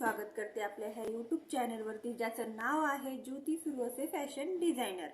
स्वागत करते आपल्या ह्या यूट्यूब चॅनलवरती ज्याचं नाव आहे ज्योती सुरवसे फॅशन डिझायनर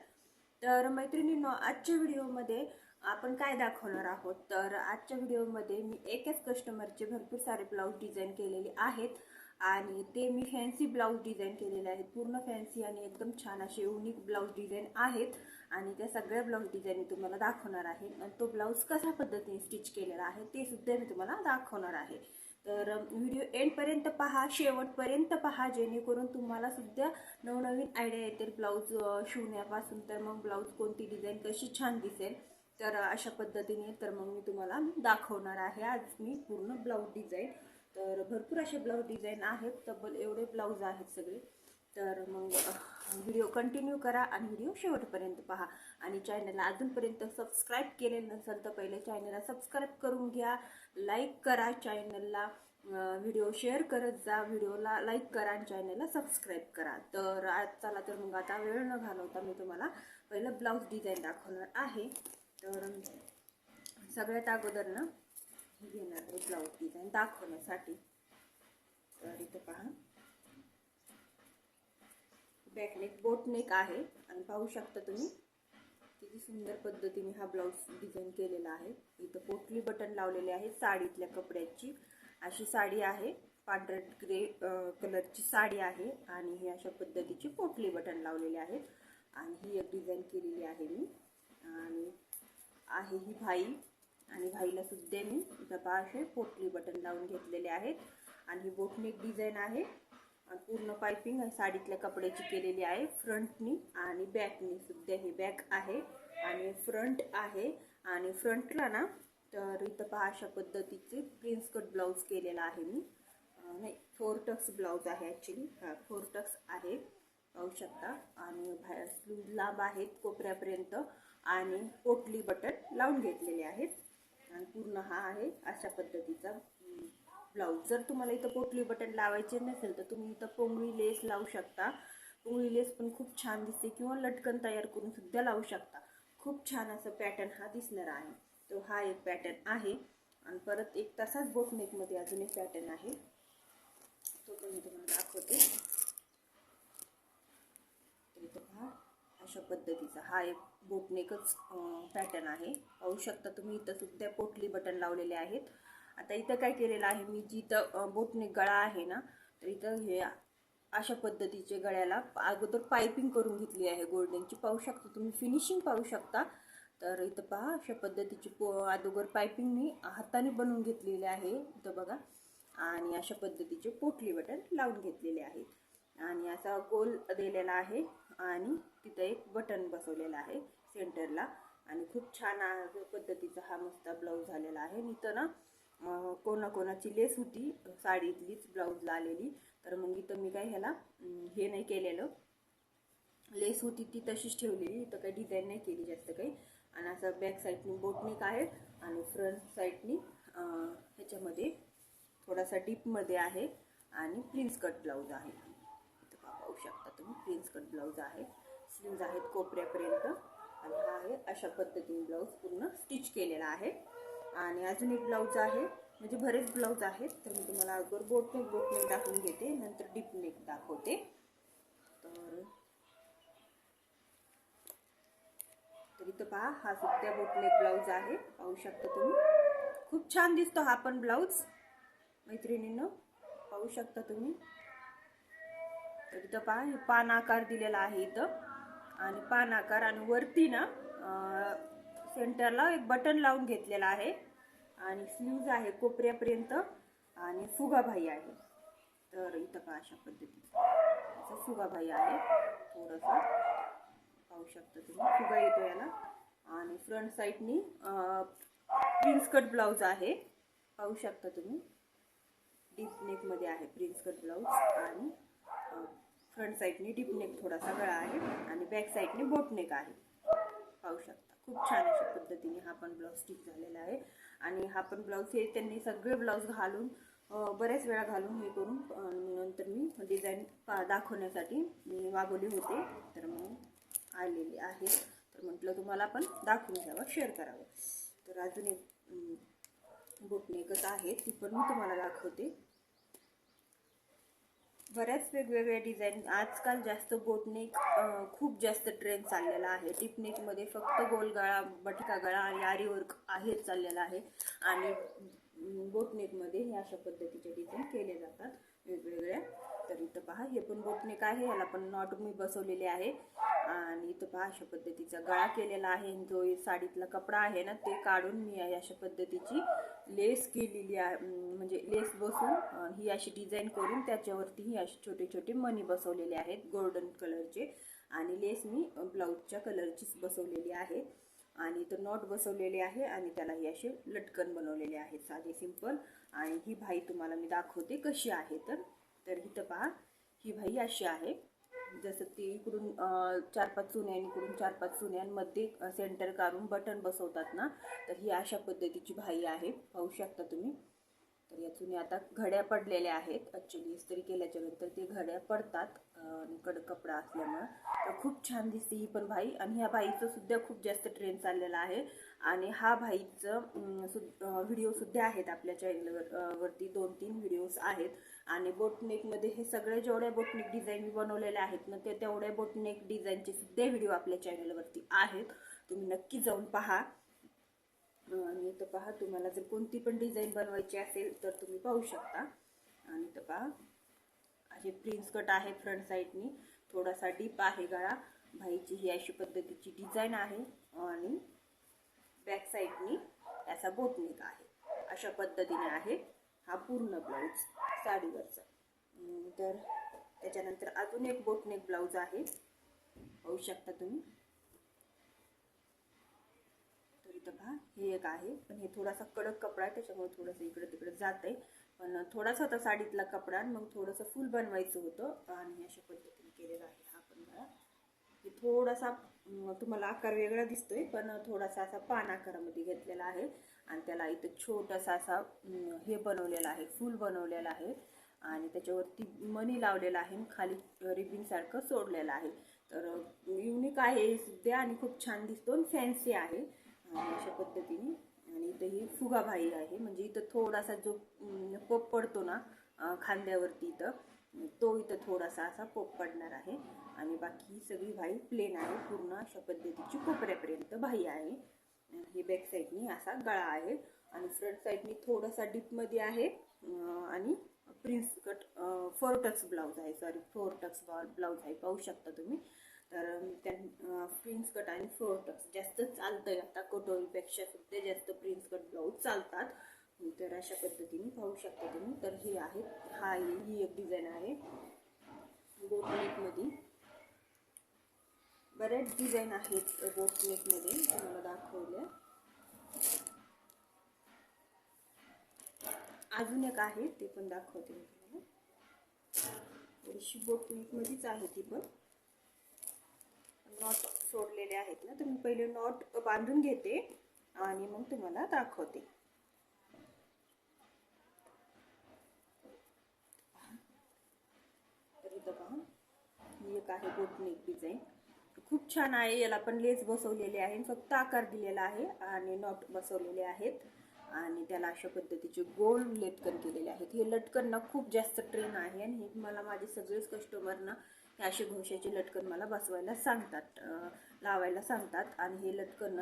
तर मैत्रिणींनो आजच्या व्हिडिओमध्ये आपण काय दाखवणार आहोत? तर आजच्या व्हिडिओमध्ये मी एकच कस्टमरचे भरपूर सारे ब्लाऊज डिझाईन केलेले आहेत आणि ते मी फॅन्सी ब्लाऊज डिझाईन केलेले आहेत. पूर्ण फॅन्सी आणि एकदम छान असे युनिक ब्लाऊज डिझाईन आहेत आणि त्या सगळ्या ब्लाऊज डिझाईन मी तुम्हाला दाखवणार आहे. आणि तो ब्लाऊज कशा पद्धतीने स्टिच केलेला आहे ते सुद्धा मी तुम्हाला दाखवणार आहे. तर व्हिडिओ एंडपर्यंत पहा शेवटपर्यंत पहा जेणेकरून तुम्हाला सुद्धा नवनवीन आयडिया येतील. ब्लाऊज शिवण्यापासून तर मग ब्लाऊज कोणती डिझाईन कशी छान दिसेल. तर अशा पद्धतीने तर मग मी तुम्हाला दाखवणार आहे. आज मी पूर्ण ब्लाऊज डिझाईन तर भरपूर असे ब्लाऊज डिझाईन आहेत. तब्बल एवढे ब्लाऊज आहेत सगळे. तर मग व्हिडिओ कंटिन्यू करा आणि व्हिडिओ शेवटपर्यंत पहा. आणि चॅनलला अजूनपर्यंत सबस्क्राईब केलेलं नसेल तर पहिले चॅनलला सबस्क्राईब करून घ्या. लाईक करा चॅनलला व्हिडिओ शेअर करत जा. व्हिडिओला लाईक करा आणि चॅनलला सबस्क्राईब करा. तर आज चला तर मग आता वेळ न घालवता मी तुम्हाला पहिलं ब्लाऊज डिझाईन दाखवणार आहे. तर सगळ्यात अगोदर ना हे घेणार आहे ब्लाऊज डिझाईन दाखवण्यासाठी. तर इथं पहा. बॅकनेक बोटनेक आहे. आणि पाहू शकता तुम्ही किती सुंदर पद्धतीने हा ब्लाऊज डिझाईन केलेला आहे. इथं पोटली बटन लावलेले आहे साडीतल्या कपड्याची. अशी साडी आहे पांढरट ग्रे कलरची साडी आहे. आणि ही अशा पद्धतीची पोटली बटन लावलेले आहेत. आणि ही एक डिझाईन केलेली आहे मी. आणि आहे ही भाई. आणि भाईला सुद्धा मी डबा असे पोटली बटन लावून घेतलेले आहेत. आणि ही बोटनेक डिझाईन आहे. आणि पूर्ण पायपिंग साडीतल्या कपड्याची केलेली आहे. फ्रंटनी आणि बॅकनी सुद्धा हे बॅक आहे. आणि फ्रंट आहे. आणि फ्रंटला ना तर इथं पहा अशा पद्धतीचे प्रिन्स कट ब्लाऊज केलेला आहे मी. नाही फोर टक्स ब्लाऊज आहे ॲक्च्युली फोर टक्स आहे. पाहू शकता. आणि बाहेर स्लीव लांब आहेत कोपऱ्यापर्यंत. आणि पोटली बटन लावून घेतलेले आहेत. आणि पूर्ण हा आहे अशा पद्धतीचा ब्लाऊज जर तुम्हाला इथं पोटली बटन लावायचे नसेल तर तुम्ही इथं पोंगळी लेस लावू शकता. पोंगळी लेस पण खूप छान दिसते किंवा लटकन तयार करून सुद्धा लावू शकता. खूप छान असं पॅटर्न हा दिसणार आहे. तो हा एक पॅटर्न आहे. आणि परत एक तसाच बोटनेकमध्ये अजून एक पॅटर्न आहे. तो पण मी तुम्हाला दाखवते. पहा अशा पद्धतीचा हा एक बोटनेकच पॅटर्न आहे. पाहू शकता तुम्ही इथं सुद्धा पोटली बटन लावलेले आहेत. आता इथं काय केलेलं आहे मी जिथं बोटने गळा आहे ना तर इथं हे अशा पद्धतीचे गळ्याला अगोदर पायपिंग करून घेतली आहे गोल्डनची पाहू शकता तुम्ही फिनिशिंग पाहू शकता. तर इथं पहा अशा पद्धतीची पो अगोदर पायपिंग मी हाताने बनवून घेतलेली आहे. इथं बघा. आणि अशा पद्धतीचे पोटली बटन लावून घेतलेले आहेत आणि असा गोल दिलेला आहे आणि तिथं एक बटन बसवलेलं आहे सेंटरला. आणि खूप छान पद्धतीचा हा मस्त ब्लाऊज झालेला आहे. इथं ना कोणाकोणाची लेस होती साडीतलीच ब्लाऊजला आलेली तर मग इथं मी काय ह्याला हे नाही केलेलं. लेस होती ती तशीच ठेवलेली इथं काही डिझाईन नाही केली जास्त काही. आणि असं बॅक साईडनी बोटनिक आहे आणि फ्रंट साईडनी ह्याच्यामध्ये थोडासा डीपमध्ये आहे आणि प्रिन्स कट ब्लाऊज आहे. इथं पाहू शकता तुम्ही प्रिन्स कट ब्लाऊज आहे. स्लीव्ज आहेत कोपऱ्यापर्यंत. आणि हा आहे अशा पद्धतीने ब्लाऊज पूर्ण स्टिच केलेला आहे. आणि अजून एक ब्लाऊज आहे. म्हणजे बरेच ब्लाऊज आहेत. तर मी तुम्हाला अगोदर बोटनेक बोटनेक दाखवून घेते. नंतर डीपनेक दाखवते. तर तर इथं पहा हा सुद्धा बोटनेक ब्लाऊज आहे. पाहू शकता तुम्ही. खूप छान दिसतो हा पण ब्लाऊज. मैत्रिणीनं पाहू शकता तुम्ही. तर इथं पहा हे पान आकार दिलेला आहे इथं. आणि पान आकार आणि वरती ना सेंटरला एक बटन लावून घेतलेला आहे. आणि स्लीव्ज आहे कोपऱ्यापर्यंत आणि फुगाभाई आहे. तर इथं का अशा पद्धतीचा. असा फुगाभाई आहे. थोडासा पाहू शकता तुम्ही. फुगा येतो याला. आणि फ्रंट साईडनी प्रिन्स कट ब्लाऊज आहे. पाहू शकता तुम्ही. डीप नेकमध्ये आहे प्रिन्स कट ब्लाऊज आणि फ्रंट साईडने डीप नेक थोडासा गळा आहे. आणि बॅक साईडने बोट नेक आहे. पाहू शकता. खूप छान अशा पद्धतीने हा पण ब्लाऊज स्टिच झालेला आहे. आणि हा पण ब्लाऊज हे त्यांनी सगळे ब्लाऊज घालून बऱ्याच वेळा घालून हे करून नंतर मी डिझाईन दाखवण्यासाठी मी मागवली होते. तर मग आलेली आहे. तर म्हटलं तुम्हाला पण दाखवून घ्यावं शेअर करावं. तर अजून एक अं, बोटनेकच आहे ती पण मी तुम्हाला दाखवते. बऱ्याच वेगवेगळ्या डिझाईन आजकाल जास्त बोटनेक खूप जास्त ट्रेंड चाललेला आहे. टिपनेकमध्ये फक्त गोलगळा बटका गळा आणि आरी वर्क आहेच चाललेला आहे. आणि बोटनेकमध्ये हे अशा पद्धतीचे डिझाईन केले जातात. वेगवेगळ्या. तर इथं पहा हे पण बोटनेक आहे याला पण नॉट मी बसवलेले आहे. आणि इथं पहा अशा पद्धतीचा गळा केलेला आहे. जो साडीतला कपडा आहे ना ते काढून मी अशा पद्धतीची लेस केलेली आहे म्हणजे लेस बसून ही अशी डिझाईन करून त्याच्यावरती ही अशी छोटे छोटे मणी बसवलेले आहेत गोल्डन कलरचे आणि लेस मी ब्लाऊजच्या कलरचीच बसवलेली आहे. आणि इथं नॉट बसवलेले आहे आणि त्याला ही असे लटकन बनवलेले आहेत साधे सिंपल आणि ही भाई तुम्हाला मी दाखवते कशी आहे तर. तर इथं पहा ही भाई अशी आहे. जसं ती इकडून चार पाच चुन्या इकडून चार पाच चुन्यांमध्ये सेंटर काढून बटन बसवतात ना तर ही अशा पद्धतीची भाई आहे. पाहू शकता तुम्ही. तर या चुन्या आता घड्या पडलेल्या आहेत. ॲक्च्युली इस्त्री केल्याच्यानंतर ते घड्या पडतात आणि कडक कपडा असल्यामुळं. तर खूप छान दिसते ही पण भाई. आणि ह्या भाईचं सुद्धा खूप जास्त ट्रेंड चाललेला आहे. आणि हा भाईचं सु व्हिडिओसुद्धा आहेत आपल्या चॅनलवर वरती दोन तीन व्हिडिओज आहेत. आणि बोटनेकमध्ये हे सगळे जेवढ्या बोटनेक डिझाईन मी बनवलेले आहेत ना ते तेवढ्या बोटनेक डिझाईनचे सुद्धा व्हिडिओ आपल्या चॅनलवरती आहेत. तुम्ही नक्की जाऊन पहा. आणि इथं पहा तुम्हाला जर कोणती पण डिझाईन बनवायची असेल तर तुम्ही पाहू शकता. आणि इथं पहा असे प्रिन्स कट आहे फ्रंट साईडनी थोडासा डीप आहे गळा. भाईची ही अशी पद्धतीची डिझाईन आहे. आणि बॅक साईडनी त्याचा बोटनेक आहे. अशा पद्धतीने आहे हा पूर्ण ब्लाऊज साडीवरचा. तर त्याच्यानंतर अजून एक बोटनेक ब्लाऊज आहे. पाहू शकता तुम्ही. तर इथं पहा हे एक आहे. पण हे थोडासा कडक कपडा आहे त्याच्यामुळे थोडंसं इकडं तिकडं जात आहे पण थोडासा होता साडीतला कपडा मग थोडंसं फुल बनवायचं होतं. आणि अशा पद्धतीने केलेला आहे हा पण गळा हे थोडासा तुम्हाला आकार वेगळा दिसतोय पण थोडासा असा पान आकारामध्ये घेतलेला आहे. आणि त्याला इथं छोटासा असा हे बनवलेला आहे फूल बनवलेला आहे. आणि त्याच्यावरती मनी लावलेला आहे खाली रिबिनसारखं सोडलेलं आहे. तर युनिक आहे सुद्धा आणि खूप छान दिसतो आणि फॅन्सी आहे. अशा पद्धतीने. आणि इथं ही फुगाबाई आहे. म्हणजे इथं थोडासा जो पप पोप पडतो ना खांद्यावरती इथं तो इथं थोडासा असा पोप पडणार आहे. आणि बाकी ही सगळी भाई प्लेन आहे. पूर्ण अशा पद्धतीची कोपऱ्यापर्यंत भाई आहे. हे बॅक साईडनी असा गळा आहे. आणि फ्रंट साईडनी थोडासा डीपमध्ये आहे. आणि prince cut four tucks blouse आहे. सॉरी फोर टक्स ब्लाऊज आहे. पाहू शकता तुम्ही. तर त्या प्रिन्स कट आणि फोर टक्स जास्त चालतंय आता कटोरीपेक्षा सुद्धा जास्त प्रिन्स कट ब्लाऊज चालतात. तर अशा पद्धतीने पाहू शकता तुम्ही. तर हे आहे. हा ही ही एक डिझाईन आहे. बोटनेकमध्ये बऱ्याच डिझाईन आहेत बोटनेकमध्ये तुम्हाला दाखवल्या. अजून एक आहे. ते पण दाखवते मी तुम्हाला. थोडीशी बोटनेकमध्येच आहे ती पण. नॉट सोडलेले आहेत ना तर मी पहिले नॉट बांधून घेते आणि मग तुम्हाला दाखवते. एक आहे बोटनेक डिझाईन खूप छान आहे याला पण लेस बसवलेले आहे फक्त आकार दिलेला आहे आणि नॉट बसवलेले आहेत. आणि त्याला अशा पद्धतीचे गोल लटकन केलेले आहेत. हे लटकन ना खूप जास्त ट्रेन आहे आणि हे मला माझे सगळेच कस्टमर हे असे घोशाचे लटकन मला बसवायला सांगतात लावायला सांगतात आणि हे लटकन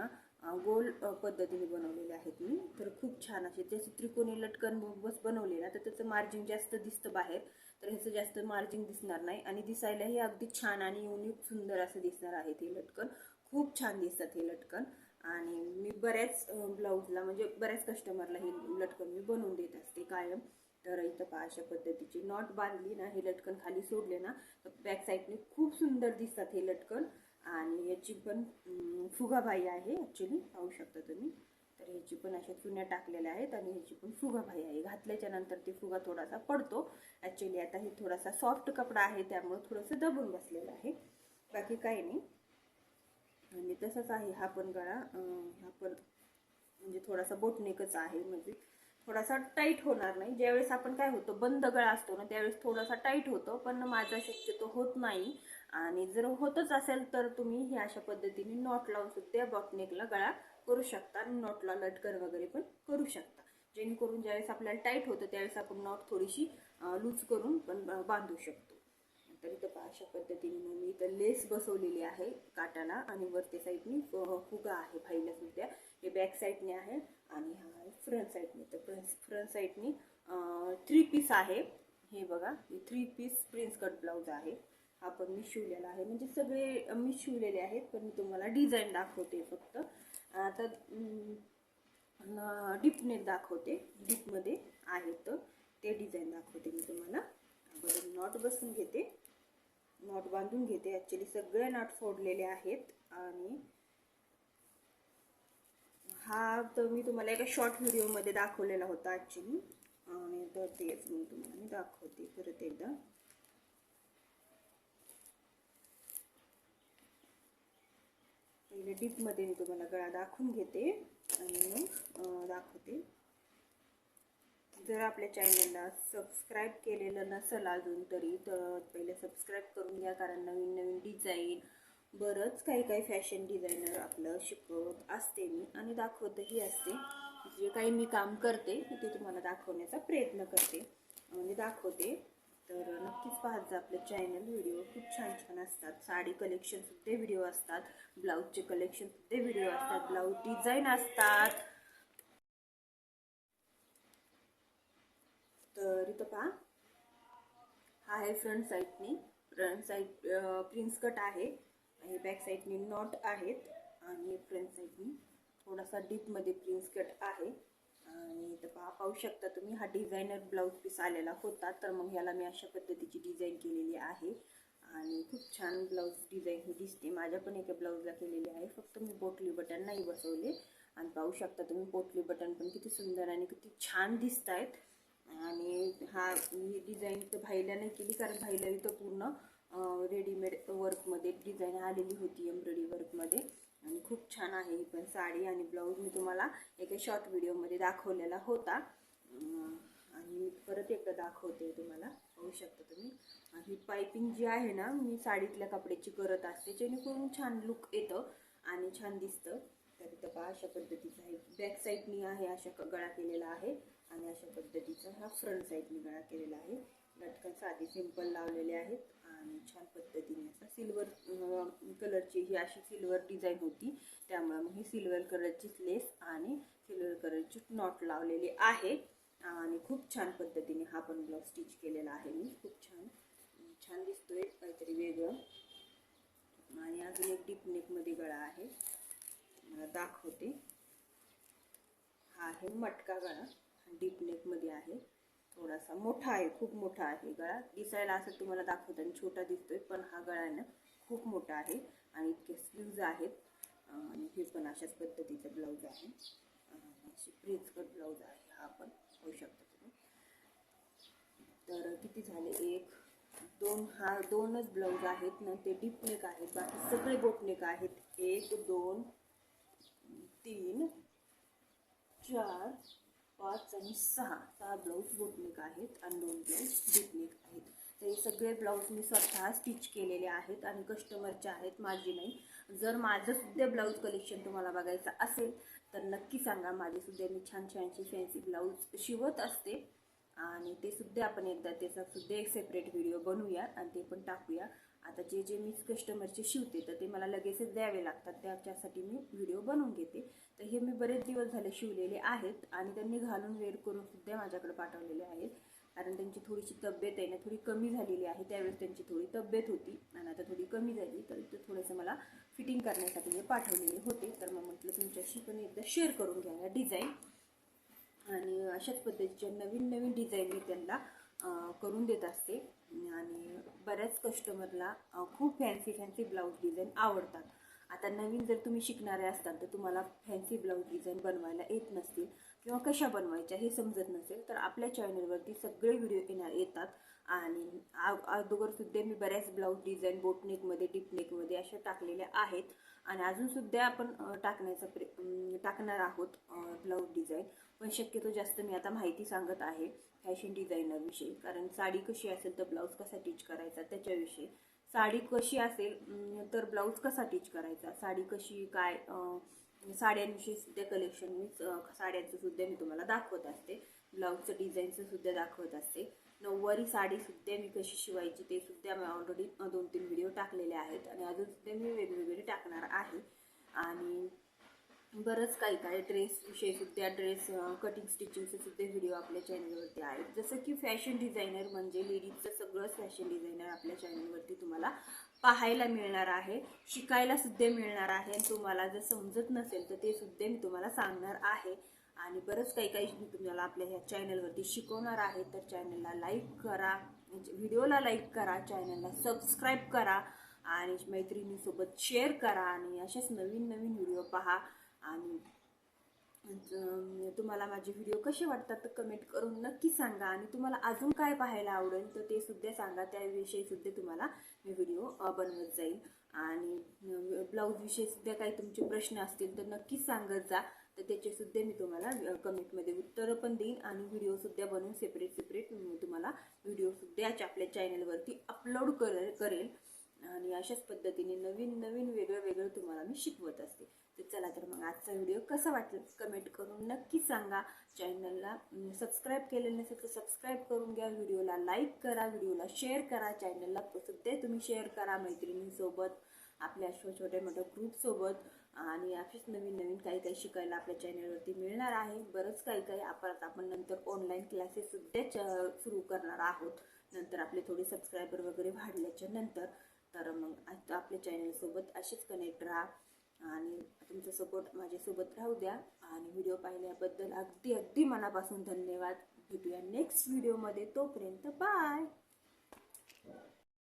गोल पद्धतीने बनवलेले आहेत मी. तर खूप छान असे त्याचं त्रिकोणी लटकन बस बनवले ना तर त्याचं मार्जिन जास्त दिसतं बाहेर. तर ह्याचं जास्त मार्जिन दिसणार नाही आणि दिसायलाही अगदी छान आणि युनिक सुंदर असं दिसणार आहे ते लटकन. खूप छान दिसतात हे लटकन. आणि मी बऱ्याच ब्लाऊजला म्हणजे बऱ्याच कस्टमरला हे लटकन मी बनवून देत असते कायम. तर इथं पहा अशा पद्धतीची. नॉट बांधली ना हे लटकन खाली सोडले ना तर बॅक साईडने खूप सुंदर दिसतात हे लटकन. आणि याची पण फुगाबाई आहे ॲक्च्युली पाहू शकता तुम्ही. तर ह्याची पण अशा चुन्या टाकलेल्या आहेत आणि ह्याची पण फुगाबाई आहे. घातल्याच्या नंतर ते फुगा थोडासा पडतो. ॲक्च्युली आता हे थोडासा सॉफ्ट कपडा आहे त्यामुळे थोडंसं दबून बसलेलं आहे. बाकी काही नाही. आणि तसंच आहे हा पण गळा हा पण म्हणजे थोडासा बोटनेकच आहे. म्हणजे थोडासा टाईट होणार नाही. ज्यावेळेस आपण काय होतो बंद गळा असतो ना त्यावेळेस थोडासा टाईट होतो. पण माझा शक्यतो होत नाही. आणि जर होतच असेल तर तुम्ही हे अशा पद्धतीने नॉट लावून सुद्धा बॉटनेकला गळा करू शकता. आणि नॉटला लटकन वगैरे पण करू शकता. जेणेकरून ज्यावेळेस आपल्याला टाईट होतं त्यावेळेस आपण नॉट थोडीशी लूज करून पण बांधू शकतो. तर इथं पहा अशा पद्धतीने मी इथं लेस बसवलेली आहे काटाला. आणि वरती साईडनी फुगा आहे फाईला सुद्धा हे बॅक साईडने आहे. आणि हा फ्रंट साईडने तर फ्रंट फ्रंट साईडनी थ्री पीस आहे. हे बघा हे three piece prince cut blouse आहे. हा पण मी शिवलेला आहे. म्हणजे सगळे मी शिवलेले आहेत पण मी तुम्हाला डिझाईन दाखवते फक्त. आता डीपने दाखवते. डीपमध्ये आहेत तर ते डिझाईन दाखवते मी तुम्हाला. बरं नॉट बसून घेते. नॉट बांधून घेते. ॲक्च्युली सगळे नॉट फोडलेले आहेत. आणि हा तर मी तुम्हाला एका शॉर्ट व्हिडिओमध्ये दाखवलेला होता ॲक्च्युली आणि तर तेच मी तुम्हाला मी दाखवते परत एकदा. पहिले डीपमध्ये मी तुम्हाला गळा दाखवून घेते आणि मग दाखवते. जर आपल्या चॅनलला सबस्क्राईब केलेलं नसेल अजून तरी तर पहिले सबस्क्राईब करून घ्या कारण नवीन नवीन डिझाईन बरंच काही काही फॅशन डिझायनर आपलं शिकवत असते मी आणि दाखवतही असते. जे काही मी काम करते ते तुम्हाला दाखवण्याचा प्रयत्न करते. म्हणजे दाखवते. तर नक्कीच पाहत जा आपलं चॅनल व्हिडिओ खूप छान छान असतात. साडी कलेक्शन सुद्धा व्हिडिओ असतात. ब्लाऊजचे कलेक्शन सुद्धा व्हिडिओ असतात. ब्लाऊज डिझाईन असतात. तर इथं पहा. हा आहे फ्रंट साईडनी फ्रंट साईड प्रिन्स कट आहे. आणि बॅक साईडनी नॉट आहेत आणि फ्रंट साईडनी थोडासा डीपमध्ये प्रिन्स कट आहे. आणि तर पहा पाहू शकता तुम्ही हा डिझायनर ब्लाऊज पीस आलेला होता. तर मग ह्याला मी अशा पद्धतीची डिझाईन केलेली आहे. आणि खूप छान ब्लाऊज डिझाईन ही दिसते. माझ्या पण एका ब्लाऊजला केलेली आहे. फक्त मी पोटली बटन नाही बसवले. आणि पाहू शकता तुम्ही पोटली बटन पण किती सुंदर आणि किती छान दिसत आहेत आणि हा मी डिझाईन तर भाईला नाही केली कारण भाईला तर पूर्ण रेडीमेड वर्कमध्ये डिझाईन आलेली होती एम्ब्रॉयडरी वर्कमध्ये आणि खूप छान आहे ही पण साडी आणि ब्लाऊज मी तुम्हाला एका शॉर्ट व्हिडिओमध्ये दाखवलेला होता. आणि मी परत एकदा दाखवते तुम्हाला. पाहू शकता तुम्ही. आणि ही पायपिंग जी आहे ना मी साडीतल्या कपड्याची करत असते. जेणेकरून छान लुक येतं आणि छान दिसतं. तर इथं पहा अशा पद्धतीचं आहे बॅक साईडनी आहे अशा क- गळा केलेला आहे. आणि अशा पद्धतीचा हा फ्रंट साईडनी गळा केलेला आहे. लटकन साधी सिंपल लावलेले आहेत आणि छान पद्धतीने असं सिल्वर कलरची ही अशी सिल्वर डिझाईन होती. त्यामुळे मग ही सिल्वर कलरचीच लेस आणि सिल्वर कलरची नॉट लावलेली आहे. आणि खूप छान पद्धतीने हा पण ब्लाऊज स्टिच केलेला आहे. मी खूप छान छान दिसतोय काहीतरी वेगळं. आणि अजून एक डीप नेकमध्ये गळा आहे. मला दाखवते. हा आहे मटका गळा. डीप नेकमध्ये आहे. थोडासा मोठा आहे खूप मोठा आहे गळा. दिसायला असं तुम्हाला दाखवताना छोटा दिसतोय पण हा गळा आहे ना खूप मोठा आहे आणि इतके स्लीव्ज आहेत. आणि हे पण अशाच पद्धतीचं ब्लाऊज आहे. अशी प्रिन्स कट ब्लाऊज आहे. हा पण होऊ शकता तुम्ही. तर किती झाले? एक दोन हा दोनच ब्लाऊज आहेत ना ते डीपनेक आहेत. बाकी सगळे बोटनेक आहेत. एक दोन तीन चार पाच आणि सहा सहा ब्लाऊज बोटनेक आहेत आणि दोन ब्लाऊज डीपनेक आहेत. तर हे सगळे ब्लाऊज मी स्वतः स्टिच केलेले आहेत आणि कस्टमरचे आहेत माझे नाही. जर माझंसुद्धा ब्लाऊज कलेक्शन तुम्हाला बघायचं असेल तर नक्की सांगा. माझेसुद्धा मी छान छानशी फॅन्सी ब्लाऊज शिवत असते आणि ते सुद्धा आपण एकदा त्याचा सुद्धा एक सेपरेट व्हिडिओ बनवूया आणि ते पण टाकूया. आता जे जे मी कस्टमरचे शिवते तर ते मला लगेचच द्यावे लागतात. त्याच्यासाठी मी व्हिडिओ बनवून घेते. तर हे मी बरेच दिवस झाले शिवलेले आहेत आणि त्यांनी घालून वेअर करून सुद्धा माझ्याकडे पाठवलेले आहेत. कारण त्यांची थोडीशी तब्येत आहे ना थोडी कमी झालेली आहे. त्यावेळेस त्यांची थोडी तब्येत होती आणि आता थोडी कमी झाली. तर ते थोडंसं मला फिटिंग करण्यासाठी हे पाठवलेले होते. तर मग म्हटलं तुमच्याशी पण एकदा शेअर करून घ्या डिझाईन आणि अशाच पद्धतीच्या नवीन नवीन डिझाईन मी त्यांना करून देत असते. आणि बऱ्याच कस्टमरला खूप फॅन्सी फॅन्सी ब्लाऊज डिझाईन आवडतात. आता नवीन जर तुम्ही शिकणारे असताल तर तुम्हाला फॅन्सी ब्लाऊज डिझाईन बनवायला येत नसतील किंवा कशा बनवायच्या हे समजत नसेल तर आपल्या चॅनलवरती सगळे व्हिडिओ येणार येतात. आणि अगोदरसुद्धा मी बऱ्याच ब्लाऊज डिझाईन बोटनेकमध्ये डिपनेकमध्ये अशा टाकलेल्या आहेत. आणि अजून सुद्धा आपण टाकण्याचा प्रे टाकणार आहोत ब्लाऊज डिझाईन पण शक्यतो जास्त मी आता माहिती सांगत आहे फॅशन डिझायनरविषयी कारण साडी कशी असेल तर ब्लाऊज कसा टीच करायचा त्याच्याविषयी. साडी कशी असेल तर ब्लाऊज कसा टीच करायचा? साडी कशी काय साड्यांविषयी सुद्धा कलेक्शन मी साड्यांचं सुद्धा मी तुम्हाला दाखवत असते. ब्लाऊजचं डिझाईनचं सुद्धा दाखवत असते. नऊवारी साडी सुद्धा मी कशी शिवायची ते सुद्धा मी ऑलरेडी दोन तीन व्हिडिओ टाकलेले आहेत आणि अजून सुद्धा मी वेगवेगळे टाकणार आहे. आणि बरंच काही काही ड्रेस सुद्धा ड्रेस कटिंग स्टिचिंगचे सुद्धा व्हिडिओ आपल्या चॅनलवरती आहेत. जसं की फॅशन डिझायनर म्हणजे लेडीजचं सगळंच फॅशन डिझायनर आपल्या चॅनलवरती तुम्हाला पाहायला मिळणार आहे शिकायला सुद्धा मिळणार आहे. आणि तुम्हाला जर समजत नसेल तर ते सुद्धा मी तुम्हाला सांगणार आहे. आणि बरंच काही काही मी तुम्हाला आपल्या ह्या चॅनलवरती शिकवणार आहे. तर चॅनलला लाईक करा म्हणजे व्हिडिओला लाईक करा चॅनलला सबस्क्राईब करा आणि मैत्रिणीसोबत शेअर करा आणि असेच नवीन नवीन व्हिडिओ पहा. आणि तुम्हाला माझे व्हिडिओ कसे वाटतात तर कमेंट करून नक्की सांगा. आणि तुम्हाला अजून काय पाहायला आवडेल तर ते सुद्धा सांगा. त्याविषयी सुद्धा तुम्हाला मी व्हिडिओ बनवत जाईल. आणि ब्लाऊजविषयी सुद्धा काही तुमचे प्रश्न असतील तर नक्कीच सांगत जा. तर त्याचे सुद्धा मी तुम्हाला कमेंटमध्ये उत्तरं पण देईन आणि व्हिडिओसुद्धा बनवून सेपरेट सेपरेट तुम्हाला व्हिडिओसुद्धा आपल्या चॅनलवरती अपलोड कर करेल. आणि अशाच पद्धतीने नवीन नवीन वेगळं वेगळं तुम्हाला मी शिकवत असते. तर चला तर मग आजचा व्हिडिओ कसा वाटला? कमेंट करून नक्की सांगा. चॅनलला सबस्क्राईब केलेलं नसेल तर सबस्क्राईब करून घ्या. व्हिडिओला लाईक करा. व्हिडिओला शेअर करा. चॅनलला सुद्धा तुम्ही शेअर करा मैत्रिणींसोबत. आपल्या छो- छोट्या मोठ्या ग्रुपसोबत आणि असेच नवीन नवीन काही काही शिकायला आपल्या चॅनलवरती मिळणार आहे. बरंच काही काही आपण आपण नंतर ऑनलाईन क्लासेस सुद्धा च- सुरू करणार आहोत. नंतर आपले थोडे सबस्क्रायबर वगैरे वाढल्याच्या नंतर तर मग आता आपल्या चॅनलसोबत असेच कनेक्ट राहा आणि तुमचा सपोर्ट माझ्यासोबत राहू द्या. आणि व्हिडिओ पाहिल्याबद्दल अगदी अगदी मनापासून धन्यवाद. भेटूया नेक्स्ट व्हिडिओमध्ये तोपर्यंत बाय